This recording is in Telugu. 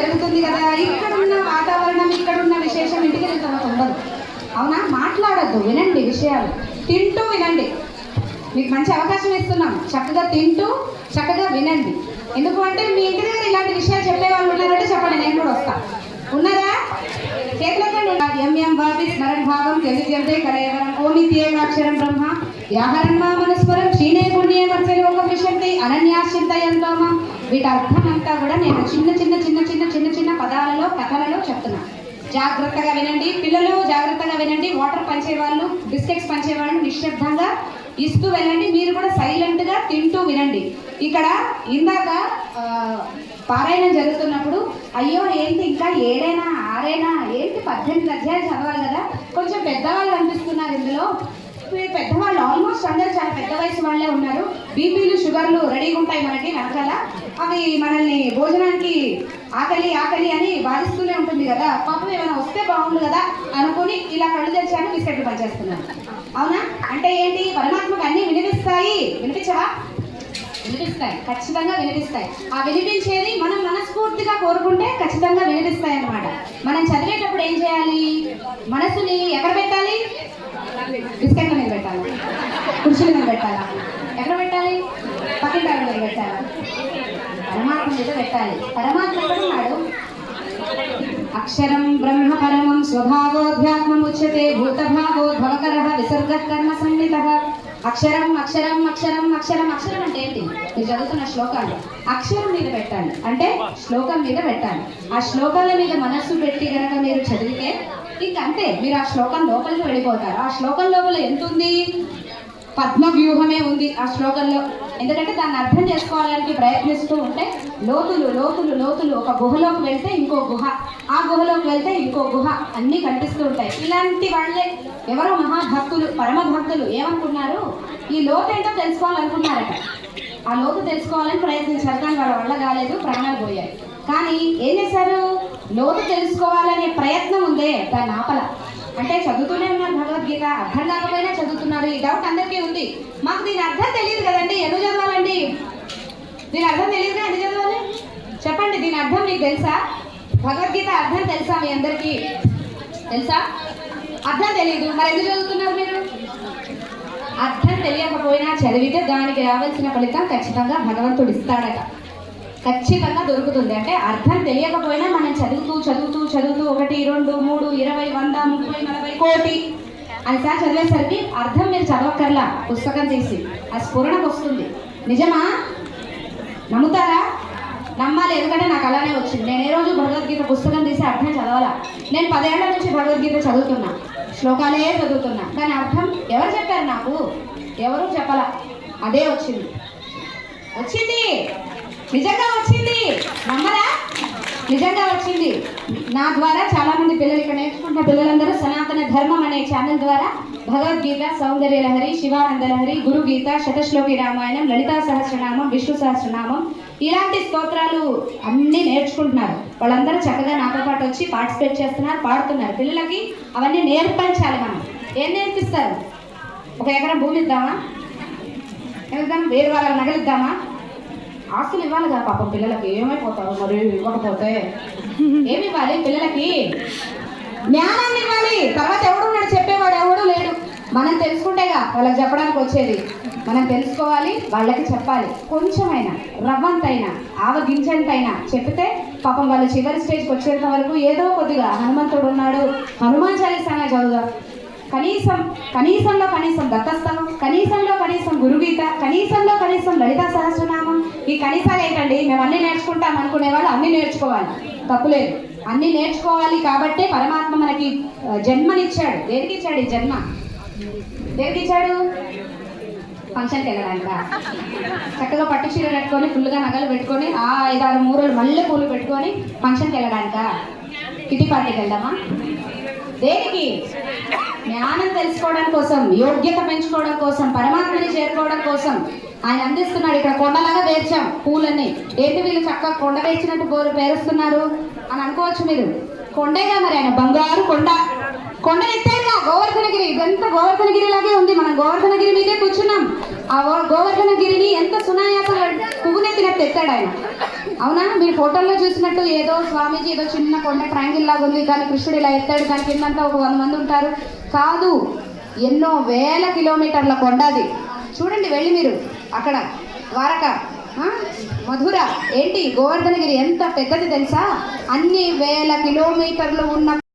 జరుగుతుంది కదా. ఇక్కడ ఉన్న వాతావరణం ఇక్కడ ఉన్న విశేషం ఇంటికి వెళ్ళిన తర్వాత ఉండదు అవునా? మాట్లాడద్దు. వినండి విషయాలు. తింటూ వినండి. మీకు మంచి అవకాశం ఇస్తున్నాం. చక్కగా తింటూ చక్కగా వినండి. ఎందుకు అంటే మీ ఇంటి దగ్గర ఇలాంటి విషయాలు చెప్పే వాళ్ళు ఉన్నారంటే చెప్పండి. నేను కూడా వస్తా. ఉన్నారా చేతులకండి ఎంఎం ఎం స్మరణ స్మరణ్ భావం తెలియజేదే కలయవరం. ఓమిత్యేకాక్షరం బ్రహ్మ. వ్యాహరణ మనస్వరం క్షీణే పుణ్యే వర్చలోక విశంతి అనన్యాశ్చింతయంతోమ వీటి అర్థం అంతా కూడా నేను చిన్న చిన్న చిన్న చిన్న చిన్న చిన్న పదాలలో కథలలో చెప్తున్నా. జాగ్రత్తగా వినండి. పిల్లలు జాగ్రత్తగా వినండి. వాటర్ పంచే వాళ్ళు బిస్కెట్స్ పంచే వాళ్ళు నిశ్శబ్దంగా ఇస్తూ వెళ్ళండి. మీరు కూడా సైలెంట్గా తింటూ వినండి. ఇక్కడ ఇందాక పారాయణం జరుగుతున్నప్పుడు అయ్యో ఏంటి ఇంకా ఏడైనా ఆరేనా ఏంటి పద్దెనిమిది అధ్యాయాలు చదవాలి కదా? కొంచెం పెద్దవాళ్ళు అనిపిస్తున్నారు ఇందులో. పెద్దవాళ్ళు ఆల్మోస్ట్ అందరూ చాలా పెద్ద వయసు వాళ్ళే ఉన్నారు. బీపీలు షుగర్లు రెడీగా ఉంటాయి మనకి వెనకాల అవి మనల్ని భోజనానికి ఆకలి ఆకలి అని బాధిస్తూనే ఉంటుంది కదా. పాపం ఏమైనా వస్తే బాగుండు కదా అనుకుని ఇలా కళ్ళు తెచ్చాను బిస్కెట్లు పనిచేస్తున్నాను. అవునా? అంటే ఏంటి? పరమాత్మకు అన్ని వినిపిస్తాయి. వినిపించవా? వినిపిస్తాయి. ఖచ్చితంగా వినిపిస్తాయి. ఆ వినిపించేది మనం మనస్ఫూర్తిగా కోరుకుంటే ఖచ్చితంగా వినిపిస్తాయి అన్నమాట మనం చదివేటప్పుడు ఏం చేయాలి? మనసు ఎక్కడ పెట్టాలి బిస్కెట్ల మీద పెట్టాలి కుర్చీల మీద పెట్టాలా ఎక్కడ పెట్టాలి పక్కింటి ఆవిడ మీద పెట్టాలా మీద పెట్టాలి. పరమాత్మ అక్షరం బ్రహ్మ పరమం స్వభావోధ్యాత్మం ఉచ్యతే భూతభావోద్భవకర విసర్గ కర్మ సన్నిత అక్షరం అక్షరం అక్షరం అక్షరం అక్షరం అంటే ఏంటి? మీరు చదువుతున్న శ్లోకాలు. అక్షరం మీద పెట్టాలి అంటే శ్లోకం మీద పెట్టాలి. ఆ శ్లోకాల మీద మనస్సు పెట్టి గనక మీరు చదివితే ఇంక అంతే. మీరు ఆ శ్లోకం లోపలికి వెళ్ళిపోతారు. ఆ శ్లోకం లోపల ఎంత ఉంది పద్మ వ్యూహమే ఉంది. ఆ శ్లోకంలో ఎందుకంటే దాన్ని అర్థం చేసుకోవడానికి ప్రయత్నిస్తూ ఉంటే లోతులు లోతులు లోతులు ఒక గుహలోకి వెళ్తే ఇంకో గుహ ఆ గుహలోకి వెళ్తే ఇంకో గుహ అన్నీ కనిపిస్తూ ఉంటాయి. ఇలాంటి వాళ్ళే ఎవరో మహాభక్తులు పరమ భక్తులు ఏమనుకున్నారు ఈ లోతు ఏంటో తెలుసుకోవాలనుకున్నారట ఆ లోతు తెలుసుకోవాలని ప్రయత్నించారు కానీ వాళ్ళ వల్ల కాలేదు ప్రాణాలు పోయాయి. కానీ ఏం చేశారు? లోతు తెలుసుకోవాలనే ప్రయత్నం ఉందే దాన్ని ఆపల. అంటే చదువుతూనే ఉన్నారు. భగవద్గీత అర్థం కాకపోయినా చదువుతున్నారు. ఈ డౌట్ అందరికీ ఉంది. మాకు దీని అర్థం తెలియదు కదండి. ఎందుకు చదవాలండి? దీని అర్థం తెలియదు ఎందుకు చదవాలి? చెప్పండి దీని అర్థం మీకు తెలుసా? భగవద్గీత అర్థం తెలుసా మీ అందరికీ? తెలుసా? అర్థం తెలియదు. మరి ఎందుకు చదువుతున్నారు మీరు? అర్థం తెలియకపోయినా చదివితే దానికి రావాల్సిన ఫలితం ఖచ్చితంగా భగవంతుడు ఇస్తాడట. ఖచ్చితంగా దొరుకుతుంది. అంటే అర్థం తెలియకపోయినా మనం చదువుతూ చదువుతూ చదువుతూ ఒకటి రెండు మూడు ఇరవై వంద ముప్పై నలభై కోటి సార్ చదివేసరికి అర్థం మీరు చదవక్కర్లా. పుస్తకం తీసి. ఆ స్ఫురణకు వస్తుంది. నిజమా? నమ్ముతారా? నమ్మాలి ఎందుకంటే నాకు అలానే వచ్చింది. నేను ఏ రోజు భగవద్గీత పుస్తకం తీసి అర్థం చదవాలా? నేను పదేళ్ళ నుంచి భగవద్గీత చదువుతున్నా. శ్లోకాలే చదువుతున్నా. కానీ అర్థం ఎవరు చెప్పారు నాకు? ఎవరు చెప్పలా? అదే వచ్చింది. వచ్చింది. నిజంగా వచ్చింది. నమ్మరా? నిజంగా వచ్చింది. నా ద్వారా చాలా మంది పిల్లలు ఇక్కడ నేర్చుకుంటున్న పిల్లలందరూ ధర్మం అనే ఛానల్ ద్వారా భగవద్గీత సౌందర్య లహరి శివానంద లహరి గురు గీత శతశ్లోకి రామాయణం లలితా సహస్రనామం విష్ణు సహస్రనామం ఇలాంటి స్తోత్రాలు అన్నీ నేర్చుకుంటున్నారు. వాళ్ళందరూ చక్కగా నాతో పాటు వచ్చి పార్టిసిపేట్ చేస్తున్నారు పాడుతున్నారు. పిల్లలకి అవన్నీ నేర్పించాలి మనం. ఏం నేర్పిస్తారు? ఒక ఎకరం భూమి ఇద్దామా? ఏమిద్దాం వేరు వాళ్ళ నగలిద్దామా ఆస్తులు ఇవ్వాలి కదా పాపం పిల్లలకి. ఏమైపోతారు మరి? ఇవ్వకపోతే ఏమి ఇవ్వాలి పిల్లలకి? జ్ఞానాన్ని మనం తెలుసుకుంటేగా వాళ్ళకి చెప్పడానికి వచ్చేది. మనం తెలుసుకోవాలి వాళ్ళకి చెప్పాలి. కొంచెమైనా రవ్వంతైనా ఆవగింజంతైనా చెప్తే పాపం వాళ్ళు చివరి స్టేజ్కి వచ్చేంత వరకు ఏదో కొద్దిగా హనుమంతుడు ఉన్నాడు హనుమాన్ చాలీసానే చదువుదాం. కనీసం కనీసంలో కనీసం దత్తస్థం కనీసంలో కనీసం గురుగీత కనీసంలో కనీసం లలిత సహస్రనామం. ఈ కనీసాలు ఏంటండి? మేము అన్ని నేర్చుకుంటాం అనుకునే వాళ్ళు అన్ని నేర్చుకోవాలి. తప్పులేదు అన్ని నేర్చుకోవాలి కాబట్టే పరమాత్మ మనకి జన్మనిచ్చాడు. దేనికి ఇచ్చాడు ఈ జన్మ? దేనికి ఇచ్చాడు? ఫంక్షన్కి వెళ్ళడానిక చక్కగా పట్టు చీర కట్టుకొని ఫుల్గా నగలు పెట్టుకొని ఆ ఐదారు మూరలు మళ్ళీ పూలు పెట్టుకొని ఫంక్షన్కి వెళ్ళడానిక కిటీ పార్టీకి వెళ్దామా? దేనికి? జ్ఞానం తెలుసుకోవడం కోసం యోగ్యత పెంచుకోవడం కోసం పరమాత్మని చేరుకోవడం కోసం ఆయన అందిస్తున్నాడు. ఇక్కడ కొండలాగా వేర్చాం పూలన్నీ. ఏంటి వీళ్ళు చక్కగా కొండ వేర్చినట్టు గోరు పేరుస్తున్నారు అని అనుకోవచ్చు మీరు. కొండేగా మరి ఆయన? బంగారు కొండ. కొండ ఎత్తే ఇదంతా గోవర్ధనగిరి లాగే ఉంది. మనం గోవర్ధనగిరి మీదే కూర్చున్నాం. ఆ గో- గోవర్ధనగిరిని ఎంత సునాయాసంగా పువ్వునెత్తినట్టు ఎత్తాడు ఆయన. అవునా? మీరు ఫోటోల్లో చూసినట్టు ఏదో స్వామీజీ ఏదో చిన్న కొండ ట్రాంగిల్ లాగా ఉంది. కానీ కృష్ణుడు ఇలా ఎత్తాడు. దాని కిందంతా ఒక వంద మంది ఉంటారు. కాదు ఎన్నో వేల కిలోమీటర్ల కొండ అది. చూడండి వెళ్ళి మీరు. అక్కడ ద్వారక మధుర. ఏంటి? గోవర్ధనగిరి ఎంత పెద్దది తెలుసా? అన్ని వేల కిలోమీటర్లు ఉన్న